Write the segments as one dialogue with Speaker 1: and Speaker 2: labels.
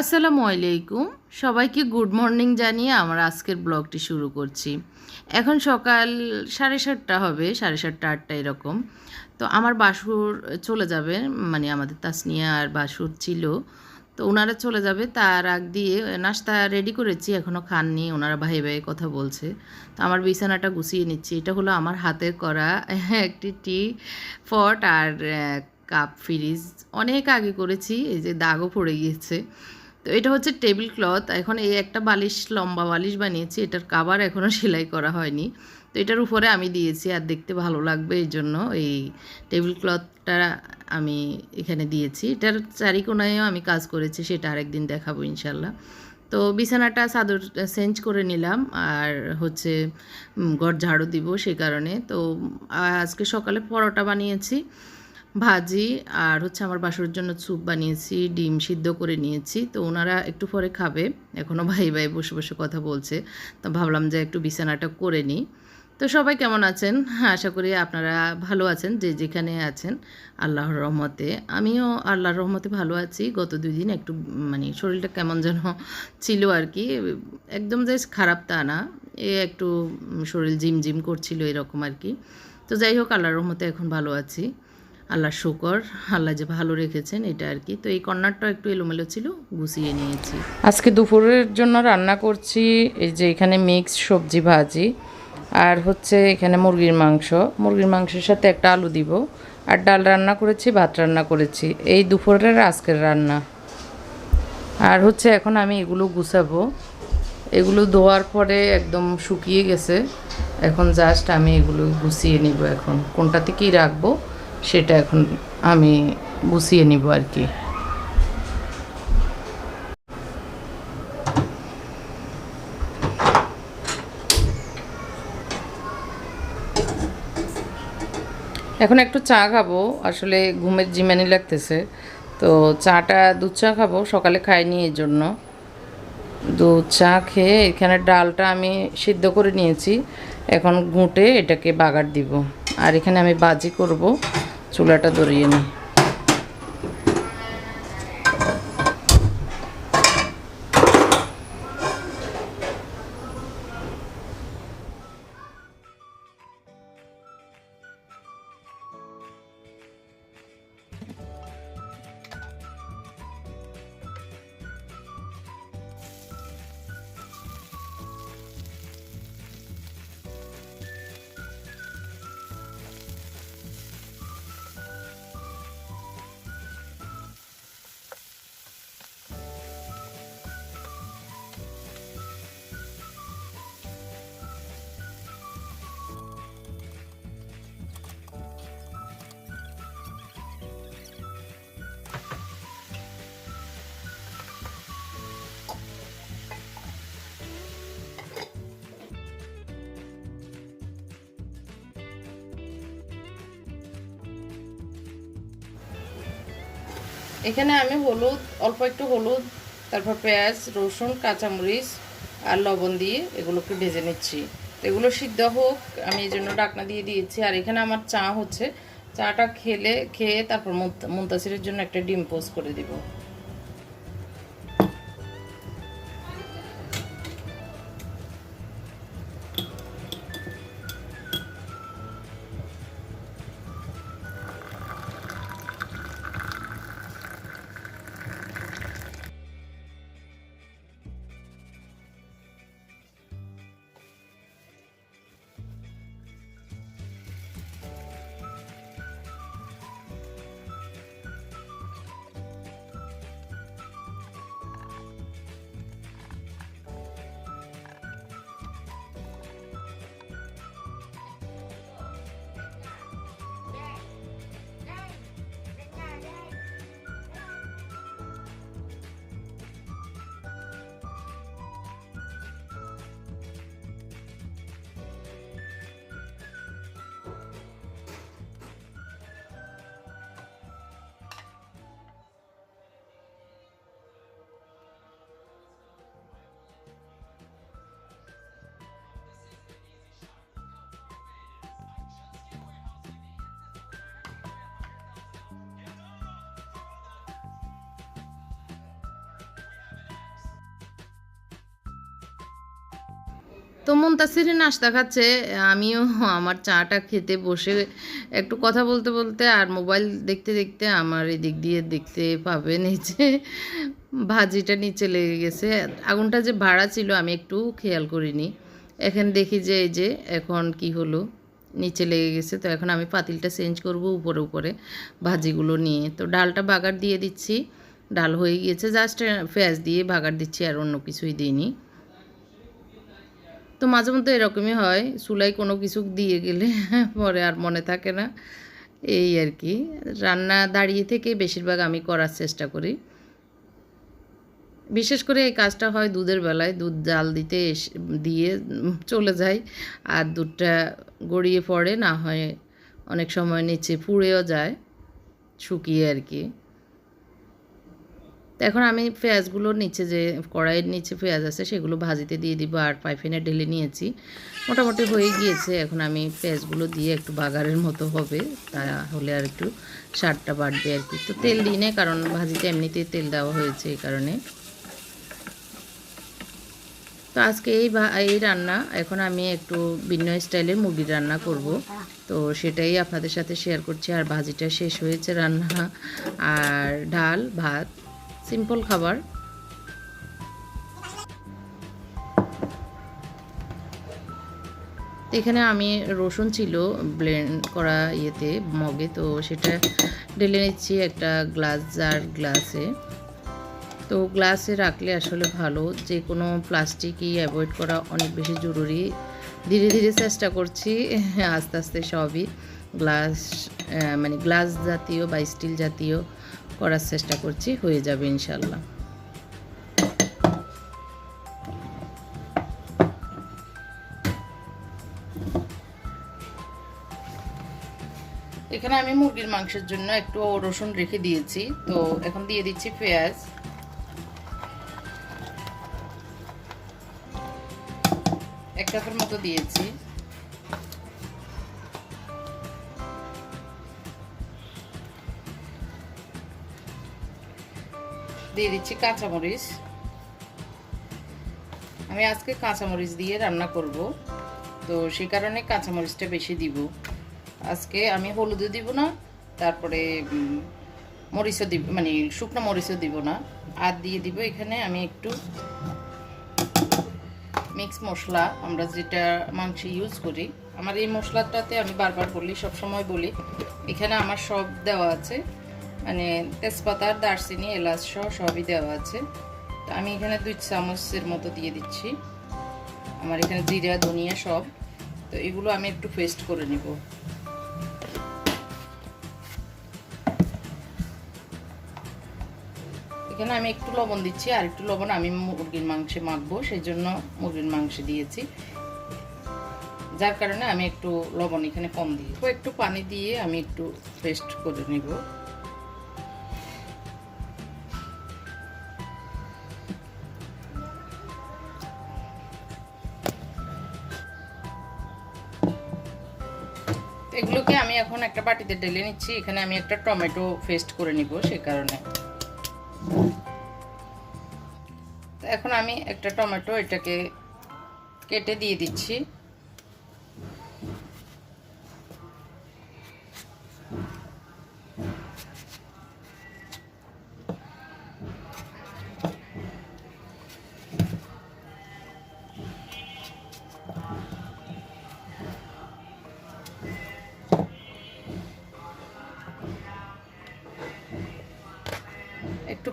Speaker 1: আসসালামু আলাইকুম। সবাইকে গুড মর্নিং জানিয়ে আমার আজকের ব্লগটি শুরু করছি। এখন সকাল সাড়ে সাতটা হবে, সাড়ে সাতটা আটটা এরকম। তো আমার বাসুর চলে যাবে মানে আমাদের তাসনিয়া আর বাসুর ছিল। তো ওনারা চলে যাবে, তার আগ দিয়ে নাস্তা রেডি করেছি এখনও খাননি ওনারা ভাই ভাই কথা বলছে। তো আমার বিছানাটা গুছিয়ে নিচ্ছি, এটা হলো আমার হাতের করা একটি টি ফট আর কাপ ফ্রিজ। অনেক আগে করেছি, এই যে দাগও পড়ে গিয়েছে। তো এটা হচ্ছে টেবিল ক্লথ এখন এই একটা বালিশ, লম্বা বালিশ বানিয়েছি, এটার কাবার এখনও সেলাই করা হয়নি। তো এটার উপরে আমি দিয়েছি, আর দেখতে ভালো লাগবে এই জন্য এই টেবিল ক্লথটা আমি এখানে দিয়েছি। এটার চারিকোনায়ও আমি কাজ করেছি, সেটা আরেকদিন দেখাবো ইনশাল্লাহ। তো বিছানাটা চাদর চেঞ্জ করে নিলাম, আর হচ্ছে ঘর ঝাড়ু দিব সেই কারণে। তো আজকে সকালে পরোটা বানিয়েছি। ভাজি আর হচ্ছে আমার বাসুর জন্য স্যুপ বানিয়েছি, ডিম সিদ্ধ করে নিয়েছি। তো ওনারা একটু পরে খাবে। এখনও ভাই ভাই বসে বসে কথা বলছে। তো ভাবলাম যে একটু বিছানাটা করে নিই। তো সবাই কেমন আছেন? আশা করি আপনারা ভালো আছেন, যে যেখানে আছেন, আল্লাহর রহমতে। আমিও আল্লাহর রহমতে ভালো আছি। গত দুই দিন একটু মানে শরীরটা কেমন যেন ছিল আর কি। একদম যে খারাপ তা না। এ একটু শরীর জিম জিম করছিল এরকম আর কি। তো যাই হোক, আল্লাহর রহমতে এখন ভালো আছি। আল্লাহ শুকর, আল্লাহ যে ভালো রেখেছেন, এটা আর কি। তো এই কর্নারটা একটু এলোমেলো ছিল, গুছিয়ে নিয়েছি। আজকে দুপুরের জন্য রান্না করছি এই যে এখানে মিক্স সবজি ভাজি, আর হচ্ছে এখানে মুরগির মাংস। মুরগির মাংসের সাথে একটা আলু দিব, আর ডাল রান্না করেছি, ভাত রান্না করেছি। এই দুপুরের আজকের রান্না। আর হচ্ছে এখন আমি এগুলো গুছাবো। এগুলো ধোয়ার পরে একদম শুকিয়ে গেছে। এখন জাস্ট আমি এগুলো গুছিয়ে নিব এখন। কোনটাতে কী রাখব? সেটা এখন আমি গুছিয়ে নিব আর কি। এখন একটু চা খাব, আসলে ঘুমের জিমানি লাগতেছে। তো চাটা দুধ চা খাব, সকালে খাইনি এই জন্য দুধ চা খেয়ে এখানে ডালটা আমি সিদ্ধ করে নিয়েছি। এখন ঘুঁটে এটাকে বাগার দিব। আর এখানে আমি বাজি করব চুলাটা ধরিয়ে নিই। এখানে আমি হলুদ, অল্প একটু হলুদ, তারপর পেঁয়াজ, রসুন, কাঁচামরিচ আর লবণ দিয়ে এগুলোকে ভেজে নিচ্ছি। তো এগুলো সিদ্ধ হোক, আমি এই জন্য ডাকনা দিয়ে দিয়েছি। আর এখানে আমার চা হচ্ছে। চাটা খেলে, খেয়ে তারপর মুন্ত- মুন্তাসিরের জন্য একটা ডিম পোস্ট করে দিব। তো মুন্তাসির নাস্তা খাচ্ছে, আমিও আমার চাটা খেতে বসে একটু কথা বলতে বলতে আর মোবাইল দেখতে দেখতে আমার এদিক দিয়ে দেখতে পাবেন এই যে ভাজিটা নিচে লেগে গেছে। আগুনটা যে ভাড়া ছিল আমি একটু খেয়াল করিনি। এখন দেখি যে এই যে এখন কি হলো, নিচে লেগে গেছে। তো এখন আমি পাতিলটা চেঞ্জ করব উপরে উপরে ভাজিগুলো নিয়ে। তো ডালটা বাগার দিয়ে দিচ্ছি, ডাল হয়ে গিয়েছে, জাস্ট পেঁয়াজ দিয়ে বাগার দিচ্ছি আর অন্য কিছুই দিইনি। তো মাঝে মধ্যে এরকমই হয় চুলাই কোনো কিছু দিয়ে গেলে পরে আর মনে থাকে না। এই আর কি। রান্না দাঁড়িয়ে থেকে বেশিরভাগ আমি করার চেষ্টা করি। বিশেষ করে এই কাজটা হয় দুধের বেলায়, দুধ জাল দিতে দিয়ে চলে যায় আর দুধটা গড়িয়ে পড়ে, না হয় অনেক সময় নিচে পুড়েও যায়, শুকিয়ে আর কি। তো এখন আমি পেঁয়াজগুলো নিচে যে, কড়াইয়ের নিচে পেঁয়াজ আছে সেগুলো ভাজিতে দিয়ে দিব আর পাইফিনে ঢেলে নিয়েছি। মোটামুটি হয়ে গিয়েছে, এখন আমি পেঁয়াজগুলো দিয়ে একটু বাগারের মতো হবে, তাহলে আর একটু স্বাদটা বাড়বে আর কি। তো তেল দিই না কারণ ভাজিতে এমনিতেই তেল দেওয়া হয়েছে এই কারণে। তো আজকে এই এই রান্না, এখন আমি একটু ভিন্ন স্টাইলের মুরগির রান্না করব। তো সেটাই আপনাদের সাথে শেয়ার করছি, আর ভাজিটা শেষ হয়েছে রান্না। আর ডাল, ভাত সিম্পল খাবার। এখানে আমি রসুন ছিল ব্লেন্ড করা ইয়েতে, মগে, তো সেটা ঢেলে নিচ্ছি একটা গ্লাস, জার গ্লাসে। তো গ্লাসে রাখলে আসলে ভালো, যে কোনো প্লাস্টিকই অ্যাভয়েড করা অনেক বেশি জরুরি। ধীরে ধীরে চেষ্টা করছি, আস্তে আস্তে সবই। গ্লাস মানে গ্লাস জাতীয় বা স্টিল জাতীয় করার চেষ্টা করছি, হয়ে যাবে ইনশাল্লাহ। এখানে আমি মুরগির মাংসের জন্য একটু রসুন রেখে দিয়েছি, তো এখন দিয়ে দিচ্ছি পেঁয়াজ। এক মতো দিয়েছি। দিয়ে দিচ্ছি কাঁচামরিচ। আমি আজকে কাঁচামরিচ দিয়ে রান্না করব। তো সেই কারণে কাঁচামরিচটা বেশি দিব। আজকে আমি হলুদও দিব না, তারপরে মরিচও দিব মানে শুকনো মরিচও দিব না। আর দিয়ে দিব এখানে আমি একটু মিক্স মশলা। আমরা যেটা মাংসে ইউজ করি, আমার এই মশলাটাতে আমি বারবার বলি সব সময় বলি, এখানে আমার সব দেওয়া আছে। মানে তেজপাতা দারচিনি, এলাচ সহ সবই দেওয়া আছে। তো আমি এখানে দুই চামচের মতো দিয়ে দিচ্ছি। আমার এখানে জিরা, ধনিয়া সব। তো এগুলো আমি একটু পেস্ট করে নিব। এখানে আমি একটু লবণ দিচ্ছি, আর একটু লবণ আমি মুরগির মাংসে মাখবো সেই জন্য মুরগির মাংসে দিয়েছি। যার কারণে আমি একটু লবণ এখানে কম দিই একটু পানি দিয়ে আমি একটু পেস্ট করে নিব। বাটিতে ঢেলে নিচ্ছি। এখানে আমি একটা টমেটো পেস্ট করে নিব সেই কারণে। এখন আমি একটা টমেটো এটাকে কেটে দিয়ে দিচ্ছি।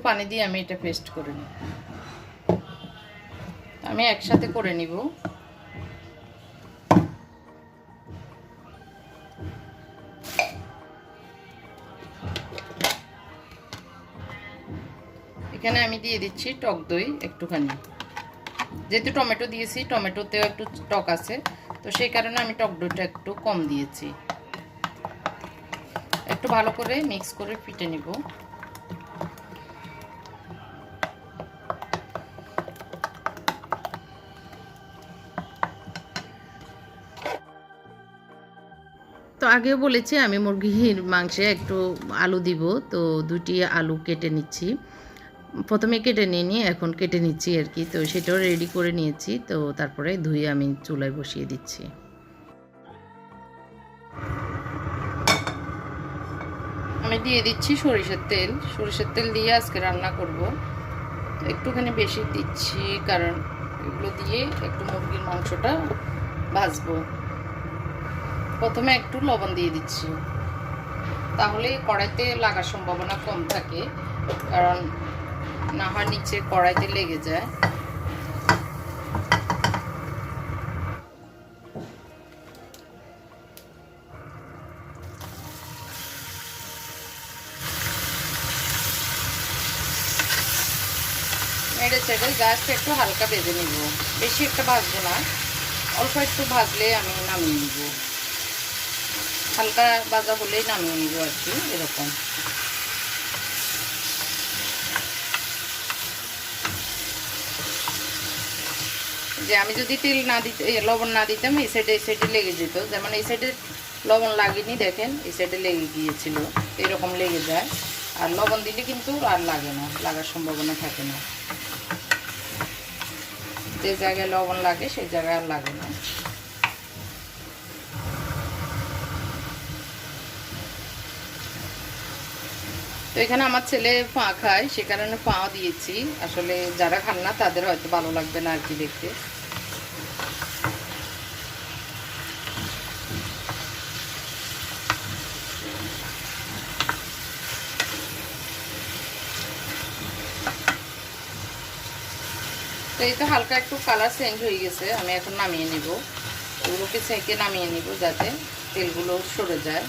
Speaker 1: পানি দিয়ে আমি এটা পেস্ট করে নিই আমি একসাথে করে নিব। এখানে আমি দিয়ে দিচ্ছি টক দই একটুখানি। যেহেতু টমেটো দিয়েছি, টমেটোতেও একটু টক আছে, তো সেই কারণে আমি টক দইটা একটু কম দিয়েছি। একটু ভালো করে মিক্স করে ফিটে নিব। আগেও বলেছি আমি মুরগির মাংসে একটু আলু দিব, তো দুটি আলু কেটে নিচ্ছি।
Speaker 2: প্রথমে কেটে নিয়ে নিয়ে এখন কেটে নিচ্ছি আর কি, তো সেটাও রেডি করে নিয়েছি, তো তারপরে ধুয়ে আমি চুলায় বসিয়ে দিচ্ছি। আমি দিয়ে দিচ্ছি সরিষার তেল সরিষার তেল দিয়ে আজকে রান্না করব। একটুখানি বেশি দিচ্ছি কারণ এগুলো দিয়ে একটু মুরগির মাংসটা ভাজবো। প্রথমে একটু লবণ দিয়ে দিচ্ছি। তাহলে কড়াইতে লাগার সম্ভাবনা কম থাকে, কারণ না হয় নিচে কড়াইতে লেগে যায়। নেড়ে চেড়ে গাছটা একটু হালকা বেঁধে নিব। বেশি একটা ভাজবো না, অল্প একটু ভাজলে আমি নামিয়ে নিব। হালকা বাজা হলেই নামিয়ে নিব আর কি, এরকম। যে আমি যদি তেল না দিতে লবণ না দিতাম, এই সাইডে এই সাইডে লেগে যেত। যেমন এই সাইডে লবণ লাগেনি, দেখেন, এই সাইডে লেগে গিয়েছিল। এরকম লেগে যায়। আর লবণ দিলে কিন্তু আর লাগে না, লাগার সম্ভাবনা থাকে না। যে জায়গায় লবণ লাগে, সেই জায়গায় আর লাগে না। তো এখানে আমার ছেলে পা খায়, সে কারণে পাও দিয়েছি। আসলে যারা খান না, তাদের হয়তো ভালো লাগবে না আর কি দেখতে। এই তো হালকা একটু কালার চেঞ্জ হয়ে গেছে, আমি এখন নামিয়ে নিব। ওগুলোকে সেঁকে নামিয়ে নিব যাতে তেলগুলো সরে যায়।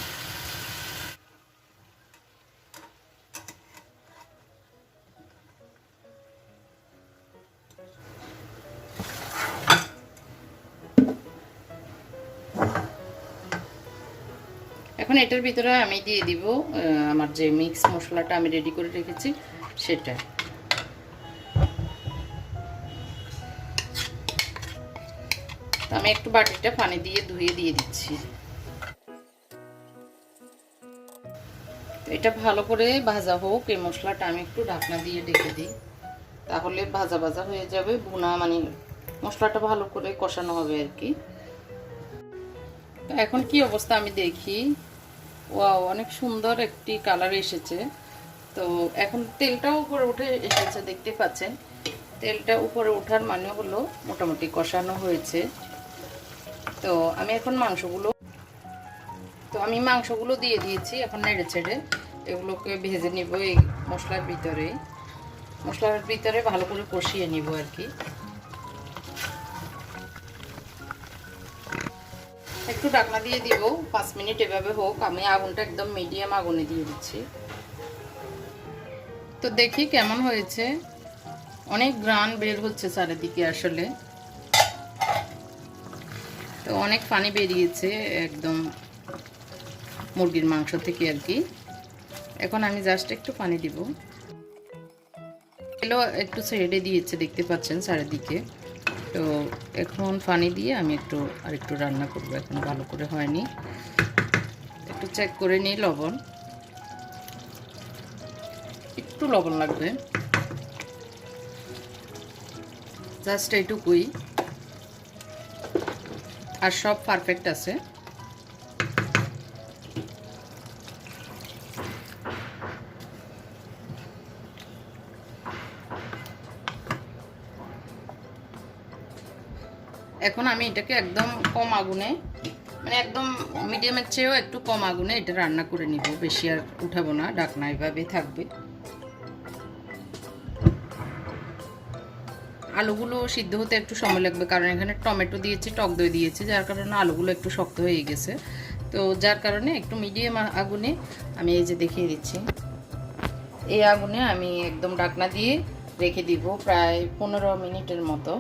Speaker 2: এখন এটার ভিতরে আমি দিয়ে দিব আমার যে মিক্স মশলাটা আমি রেডি করে রেখেছি, সেটা। আমি একটু বাটিটা পানি দিয়ে ধুয়ে দিয়ে দিচ্ছি। এটা ভালো করে ভাজা হোক, এই মশলাটা আমি একটু ঢাকনা দিয়ে ঢেকে দিই, তাহলে ভাজা ভাজা হয়ে যাবে, ভুনা মানে মশলাটা ভালো করে কষানো হবে আর কি। এখন কি অবস্থা আমি দেখি। ওয়াও অনেক সুন্দর একটি কালার এসেছে। তো এখন তেলটাও উপরে উঠে এসেছে, দেখতে পাচ্ছেন। তেলটা উপরে ওঠার মানে হলো মোটামুটি কষানো হয়েছে। তো আমি এখন মাংসগুলো, তো আমি মাংসগুলো দিয়ে দিয়েছি এখন নেড়ে ছেড়ে এগুলোকে ভেজে নিব এই মশলার ভিতরে। মশলার ভিতরে ভালো করে কষিয়ে নিব আর কি। একটু ঢাকনা দিয়ে দিব, পাঁচ মিনিট এভাবে হোক, আমি আগুনটা একদম মিডিয়াম আগুনে দিয়ে দিচ্ছি। তো দেখি কেমন হয়েছে। অনেক গ্রান বের হচ্ছে চারিদিকে আসলে। তো অনেক পানি বেরিয়েছে একদম মুরগির মাংস থেকে আর কি। এখন আমি জাস্ট একটু পানি দিব। এলো একটু ছেড়ে দিয়েছে, দেখতে পাচ্ছেন চারিদিকে। তো এখন পানি দিয়ে আমি একটু আর একটু রান্না করব। এখন ভালো করে হয়নি। একটু চেক করে নিই লবণ। একটু লবণ লাগবে। জাস্ট এইটুকুই। আর সব পারফেক্ট আছে। এখন আমি এটাকে একদম কম আগুনে মানে একদম মিডিয়ামের চেয়েও একটু কম আগুনে এটা রান্না করে নিব। বেশি আর উঠাবো না ডাকনা এভাবেই থাকবে। আলুগুলো সিদ্ধ হতে একটু সময় লাগবে, কারণ এখানে টমেটো দিয়েছি, টক দই দিয়েছি, যার কারণে আলুগুলো একটু শক্ত হয়ে গেছে। তো যার কারণে একটু মিডিয়াম আগুনে আমি এই যে দেখিয়ে দিচ্ছি। এই আগুনে আমি একদম ডাকনা দিয়ে রেখে দিব প্রায় পনেরো মিনিটের মতো।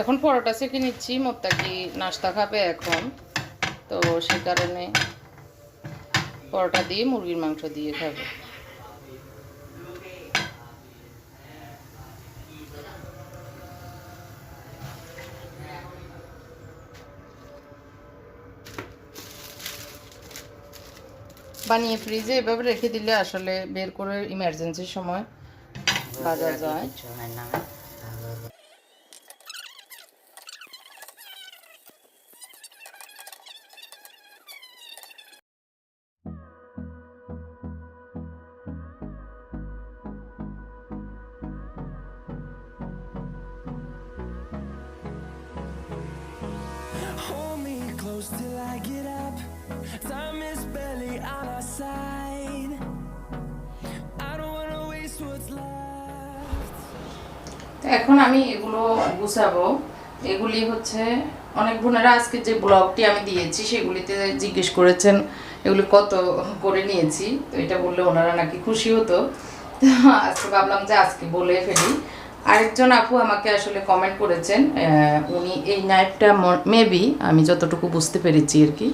Speaker 2: এখন পরোটা সেঁকে নিচ্ছি মোত্তাকি নাস্তা খাবে এখন। তো সে কারণে পরোটা দিয়ে মুরগির মাংস দিয়ে খাবে। বানিয়ে ফ্রিজে এভাবে রেখে দিলে আসলে বের করে ইমার্জেন্সির সময় ভাজা যায়।
Speaker 1: Close till I get up. Time is barely on our side. I don't wanna waste what's left.
Speaker 2: এখন আমি এগুলো গুছাবো এগুলি হচ্ছে অনেক বোনেরা আজকে যে ব্লগটি আমি দিয়েছি, সেগুলিতে জিজ্ঞেস করেছেন, এগুলি কত করে নিয়েছি তো এটা বললে ওনারা নাকি খুশি হতো আজকে ভাবলাম যে আজকে বলে ফেলি আরেকজন আপু আমাকে আসলে কমেন্ট করেছেন উনি এই নাইফটা মেবি আমি যতটুকু বুঝতে পেরেছি আর কি,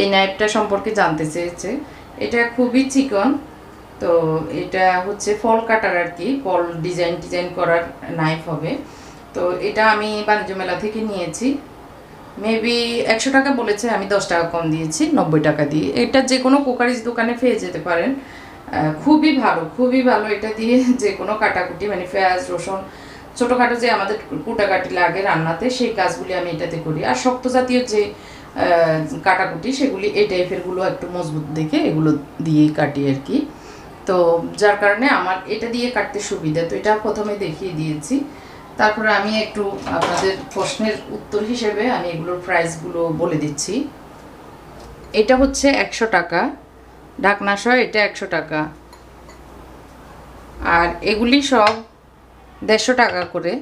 Speaker 2: এই নাইফটা সম্পর্কে জানতে চেয়েছে। এটা খুবই চিকন, তো এটা হচ্ছে ফল কাটার আর কি, ফল ডিজাইন ডিজাইন করার নাইফ হবে। তো এটা আমি বাণিজ্য মেলা থেকে নিয়েছি। মেবি একশো টাকা বলেছে, আমি দশ টাকা কম দিয়েছি, নব্বই টাকা দিয়ে। এটা যে কোনো কোকারিজ দোকানে পেয়ে যেতে পারেন। খুবই ভালো খুবই ভালো। এটা দিয়ে যে কোনো কাটাকুটি মানে পেঁয়াজ, রসুন, ছোটোখাটো যে আমাদের কুটাকাটি লাগে রান্নাতে, সেই কাজগুলি আমি এটাতে করি। আর শক্ত জাতীয় যে কাটাকুটি, সেগুলি এই টাইপেরগুলো একটু মজবুত দেখে এগুলো দিয়েই কাটি আর কি। তো যার কারণে আমার এটা দিয়ে কাটতে সুবিধা। তো এটা প্রথমে দেখিয়ে দিয়েছি। তারপরে আমি একটু আপনাদের প্রশ্নের উত্তর হিসেবে আমি এগুলোর প্রাইসগুলো বলে দিচ্ছি। এটা হচ্ছে একশো টাকা। ঢাকনা সহ এটা একশো টাকা। আর এগুলি সব দেড়শো টাকা করে।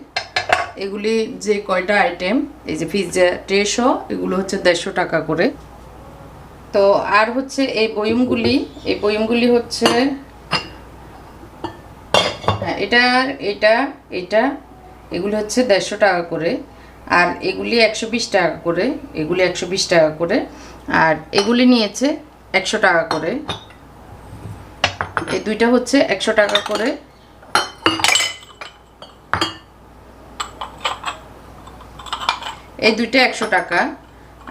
Speaker 2: এগুলি যে কয়টা আইটেম এই যে পিৎজা ট্রেসও এগুলো হচ্ছে দেড়শো টাকা করে। তো আর হচ্ছে এই বয়মগুলি এই বয়মগুলি হচ্ছে হ্যাঁ এটা এটা এটা, এগুলি হচ্ছে দেড়শো টাকা করে। আর এগুলি একশো বিশ টাকা করে, এগুলি একশো বিশ টাকা করে। আর এগুলি নিয়েছে একশো টাকা করে। এই দুইটা হচ্ছে একশো টাকা করে। এই দুইটা একশো টাকা।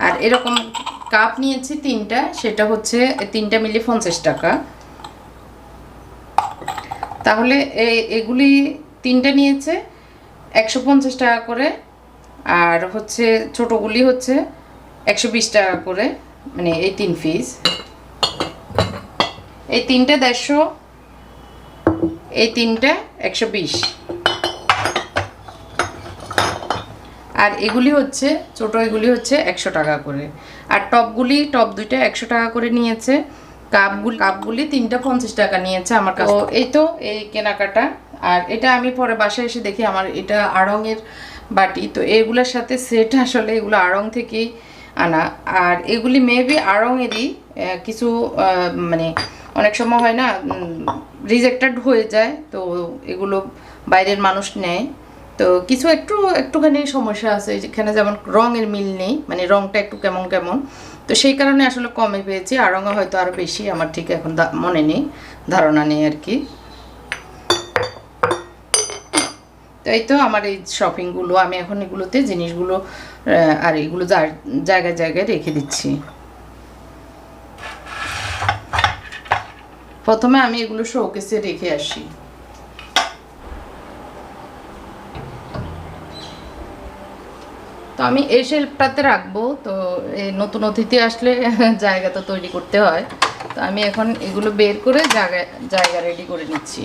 Speaker 2: আর এরকম কাপ নিয়েছি তিনটা, সেটা হচ্ছে তিনটা মিলিয়ে পঞ্চাশ টাকা। তাহলে এগুলি তিনটে নিয়েছে, একশো পঞ্চাশ টাকা করে। আর হচ্ছে ছোটোগুলি হচ্ছে একশো বিশ টাকা করে মানে এই তিন পিস এই তিনটে দেড়শো, এই তিনটে একশো বিশ। আর এগুলি হচ্ছে, ছোট এগুলি হচ্ছে একশো টাকা করে। আর টপগুলি, টপ দুইটা একশো টাকা করে নিয়েছে। কাপগুলি কাপগুলি তিনটা পঞ্চাশ টাকা নিয়েছে আমার কাছে এই তো, এই কেনাকাটা। আর এটা আমি পরে বাসায় এসে দেখি, আমার এটা আড়ংয়ের বাটি। তো এগুলোর সাথে সেট আসলে এগুলো আড়ং থেকেই আনা। আর এগুলি মেবি আড়ংয়েরই কিছু মানে অনেক সময় হয় না রিজেক্টেড হয়ে যায়, তো এগুলো বাইরের মানুষ নেয়। তো কিছু একটু, একটুখানি সমস্যা আছে, যেখানে যেমন রঙের মিল নেই মানে রঙটা একটু কেমন কেমন। তো সেই কারণে আসলে কমে পেয়েছি রঙে হয়তো আরও বেশি, আমার ঠিক এখন মনে নেই, ধারণা নেই আর কি। তো এই তো আমার এই শপিংগুলো আমি এখন এগুলোতে জিনিসগুলো আর এগুলো জায়গায় জায়গায় রেখে দিচ্ছি। প্রথমে আমি এগুলো শোকেসে রেখে আসি। তো আমি এই শেল্ফটাতে রাখব, তো এই নতুন অতিথি আসলে জায়গা তো তৈরি করতে হয়। তো আমি এখন এগুলো বের করে জায়গা জায়গা রেডি করে নিচ্ছি।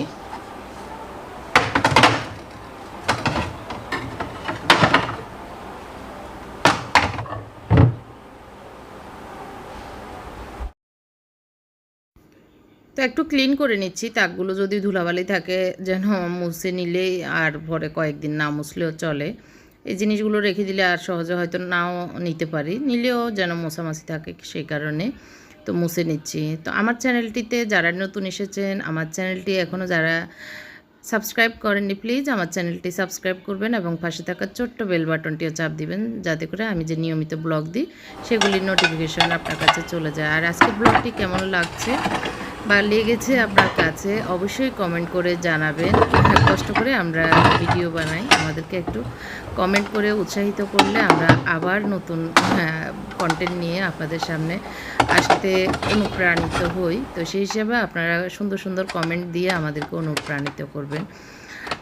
Speaker 2: তো একটু ক্লিন করে নিচ্ছি তাকগুলো যদি ধুলাবালি থাকে, যেন মুছে নিলেই আর পরে কয়েকদিন না মুছলেও চলে। এই জিনিসগুলো রেখে দিলে আর সহজে হয়তো নাও নিতে পারি, নিলেও যেন মোছামাছি থাকে সেই কারণে তো মুছে নিচ্ছি। তো আমার চ্যানেলটিতে যারা নতুন এসেছেন, আমার চ্যানেলটি এখনও যারা
Speaker 1: সাবস্ক্রাইব করেননি প্লিজ আমার চ্যানেলটি সাবস্ক্রাইব করবেন এবং পাশে থাকা ছোট্ট বেল বাটনটিও চাপ দিবেন, যাতে করে আমি যে নিয়মিত ব্লগ দিই, সেগুলির নোটিফিকেশন আপনার কাছে চলে যায়। আর আজকের ব্লগটি কেমন লাগছে? বা লেগেছে আপনার কাছে অবশ্যই কমেন্ট করে জানাবেন। হ্যাঁ, কষ্ট করে আমরা ভিডিও বানাই। আমাদেরকে একটু কমেন্ট করে উৎসাহিত করলে আমরা আবার নতুন কন্টেন্ট নিয়ে আপনাদের সামনে আসতে অনুপ্রাণিত হই। তো সেই হিসাবে আপনারা সুন্দর সুন্দর কমেন্ট দিয়ে আমাদেরকে অনুপ্রাণিত করবেন।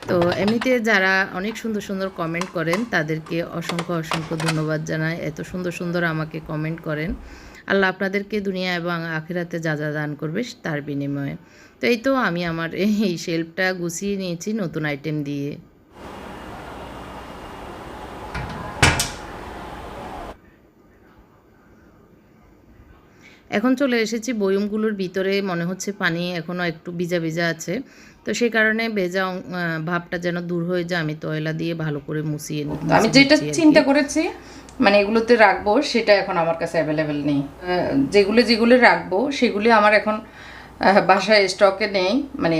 Speaker 1: তো এমনিতে যারা অনেক সুন্দর সুন্দর কমেন্ট করেন তাদেরকে অসংখ্য অসংখ্য ধন্যবাদ জানাই। এত সুন্দর সুন্দর আমাকে কমেন্ট করেন। আল্লাহ আপনাদেরকে দুনিয়া এবং আখেরাতে যা যা দান করবে তার বিনিময়ে। তো এই তো আমি আমার এই শেল্ফটা গুছিয়ে নিয়েছি নতুন আইটেম দিয়ে। এখন চলে এসেছি বয়মগুলোর ভিতরে মনে হচ্ছে পানি এখনও একটু ভিজা ভিজা আছে। তো সেই কারণে ভেজা ভাবটা যেন দূর হয়ে যায় আমি তয়লা দিয়ে ভালো করে মুছিয়ে নিই
Speaker 2: আমি যেটা চিন্তা করেছি মানে এগুলোতে রাখব, সেটা এখন আমার কাছে অ্যাভেলেবেল নেই। যেগুলো যেগুলো রাখব, সেগুলি আমার এখন বাসায় স্টকে নেই মানে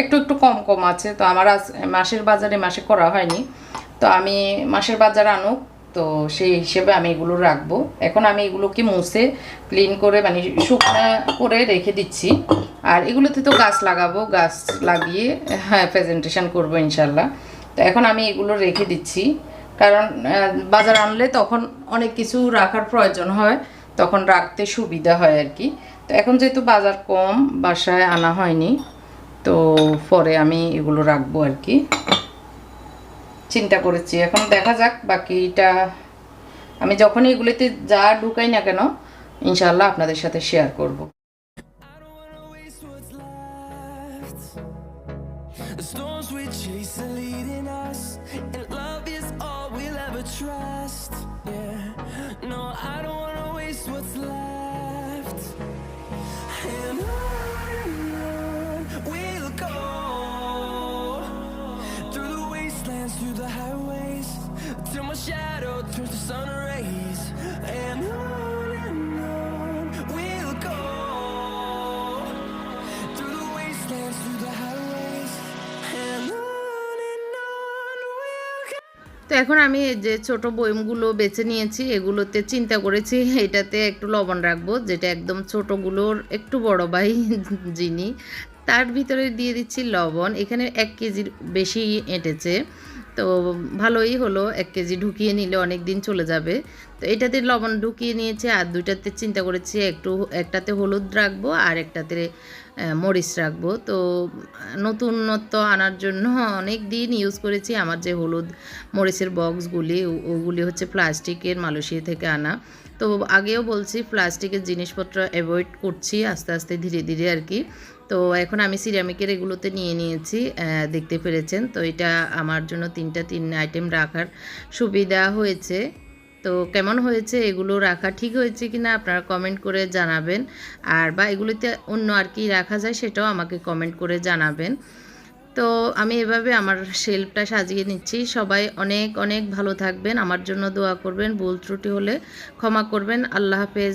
Speaker 2: একটু একটু কম কম আছে। তো আমার আজ, মাসের বাজারে মাসে করা হয়নি। তো আমি মাসের বাজার আনুক, তো সেই হিসেবে আমি এগুলো রাখব। এখন আমি এগুলোকে মুছে ক্লিন করে মানে শুকনো করে রেখে দিচ্ছি। আর এগুলোতে তো গাছ লাগাবো, গাছ লাগিয়ে হ্যাঁ প্রেজেন্টেশন করব ইনশাল্লাহ। তো এখন আমি এগুলো রেখে দিচ্ছি। কারণ বাজার আনলে তখন অনেক কিছু রাখার প্রয়োজন হয়, তখন রাখতে সুবিধা হয় আর কি। তো এখন যেহেতু বাজার কম, বাসায় আনা হয়নি, তো পরে আমি এগুলো রাখব আর কি। চিন্তা করেছি, এখন দেখা যাক বাকিটা, আমি যখনই এগুলিতে যা ঢুকাই না কেন ইনশাল্লাহ আপনাদের সাথে শেয়ার করব।
Speaker 1: এখন আমি যে ছোট বয়মগুলো বেছে নিয়েছি, এগুলোতে চিন্তা করেছি, এটাতে একটু লবণ রাখব, যেটা একদম ছোটগুলোর একটু বড় ভাই যিনি, তার ভিতরে দিয়ে দিচ্ছি লবণ। এখানে এক কেজির বেশি এঁটেছে, তো ভালোই হলো, এক কেজি ঢুকিয়ে নিলে অনেক দিন চলে যাবে। তো এটাতে লবণ ঢুকিয়ে নিয়েছে, আর দুইটাতে চিন্তা করেছি একটু একটাতে হলুদ রাখব আর একটাতে মরিচ রাখব। তো, নতুনত্ব আনার জন্য অনেক দিন ইউজ করেছি আমার যে হলুদ মরিচের বক্সগুলি ওগুলি হচ্ছে প্লাস্টিকের মালয়েশিয়া থেকে আনা। তো আগেও বলছি প্লাস্টিকের জিনিসপত্র অ্যাভয়েড করছি আস্তে আস্তে, ধীরে ধীরে আর কি। তো এখন আমি সিরামিকের এগুলোতে নিয়ে নিয়েছি দেখতে পেরেছেন। তো এটা আমার জন্য তিনটা তিন আইটেম রাখার সুবিধা হয়েছে। তো কেমন হয়েছে, এগুলো রাখা ঠিক হয়েছে কি না আপনারা কমেন্ট করে জানাবেন। আর বা এগুলিতে অন্য আর কি রাখা যায় সেটাও আমাকে কমেন্ট করে জানাবেন। তো আমি এভাবে আমার শেলফটা সাজিয়ে নিচ্ছি। সবাই অনেক অনেক ভালো থাকবেন। আমার জন্য দোয়া করবেন। ভুল ত্রুটি হলে ক্ষমা করবেন। আল্লাহ হাফেজ।